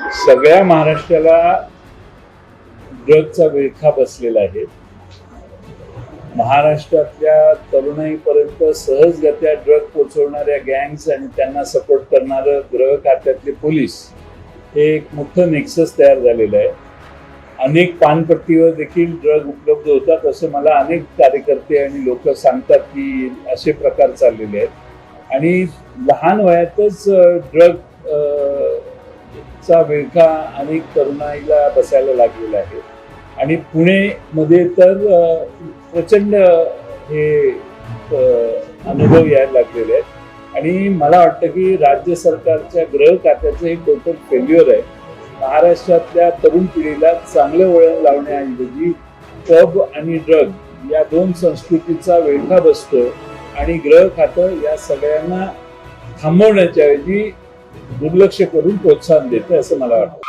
सगळ्या महाराष्ट्राला ड्रगचा विळखा बसलेला आहे. महाराष्ट्रातल्या तरुणाईपर्यंत सहजगत्या ड्रग पोचवणाऱ्या गँग्स आणि त्यांना सपोर्ट करणारं ग्रह खात्यातले पोलीस हे एक मोठं नेक्सस तयार झालेलं आहे. अनेक पानपट्टीवर देखील ड्रग उपलब्ध होतात असं मला अनेक कार्यकर्ते आणि लोक सांगतात की असे प्रकार चाललेले आहेत. आणि लहान वयातच ड्रग चा विळखा अनेक तरुणाईला बसायला लागलेला आहे. आणि पुणेमध्ये तर प्रचंड हे अनुभव यायला लागलेले आहेत. आणि मला वाटतं की राज्य सरकारच्या गृह खात्याचं हे टोटल फेल्युअर आहे. महाराष्ट्रातल्या तरुण पिढीला चांगलं वळण लावण्याऐवजी पब आणि ड्रग या दोन संस्कृतीचा वेळखा बसतो. आणि गृह खातं या सगळ्यांना थांबवण्याच्या ऐवजी दुर्लक्ष करून प्रोत्साहन देते असं मला वाटतं.